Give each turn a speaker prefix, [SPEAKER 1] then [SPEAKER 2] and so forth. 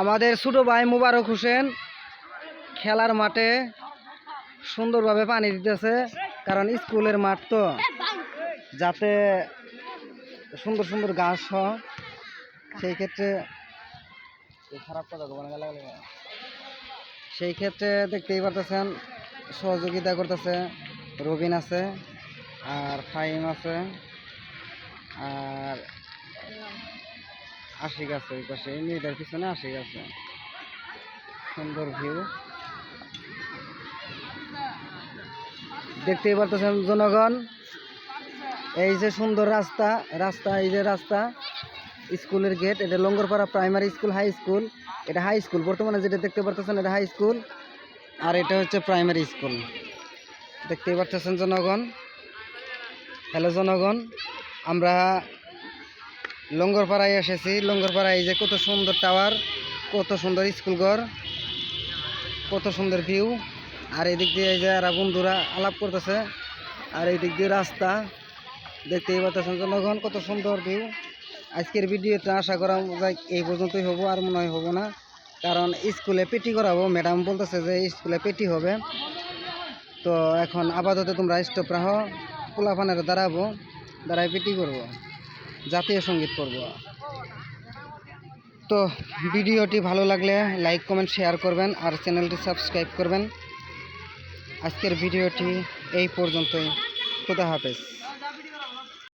[SPEAKER 1] আমাদের ছোটো ভাই মুবারক হোসেন খেলার মাঠে সুন্দরভাবে পানি দিতেছে, কারণ স্কুলের মাঠ তো। যাতে সুন্দর সুন্দর ঘাস হয়, সেই ক্ষেত্রে খারাপ কথা সেই ক্ষেত্রে দেখতেই পারতেছেন, সহযোগিতা করতেছে, রবিন আছে আর ফাইম আছে, আর আশিক আছে ওই পাশে মেয়েটার পিছনে আশিক আছে। সুন্দর ভিউ দেখতেই পারতেছেন জনগণ, এই যে সুন্দর রাস্তা রাস্তা, এই যে রাস্তা, স্কুলের গেট এটা Langarpara primary school high school এটা হাই স্কুল বর্তমানে যেটা দেখতে পারতেছেন এটা হাই স্কুল আর এটা হচ্ছে প্রাইমারি স্কুল দেখতেই পারতেছেন জনগণ। হ্যালো জনগণ, আমরা লঙ্গরপাড়ায় এসেছি। লঙ্গরপাড়ায় যে কত সুন্দর টাওয়ার, কত সুন্দর স্কুল ঘর, কত সুন্দর ভিউ। আর এদিক দিয়ে যে এরা বন্ধুরা আলাপ করতেছে। আর এই দিক দিয়ে রাস্তা, দেখতেই পাচ্ছেন জনগণ কত সুন্দর ভিউ। আজকের ভিডিওটা আশা করা যায় এই পর্যন্তই হব, আর মনে হয় হব না। কারণ স্কুলে পেটি করাবো, ম্যাডাম বলতেছে যে স্কুলে পেটি হবে। তো এখন আপাতত তোমরা স্টপ রাখো পোলাপানের দাঁড়াবো দাঁড়ায় পেটি করব। জাতীয় সংগীত করব তো ভিডিওটি ভালো লাগলে লাইক, কমেন্ট, শেয়ার করবেন আর চ্যানেলটি সাবস্ক্রাইব করবেন। আজকের ভিডিওটি এই পর্যন্তই। খুদা হাফেজ।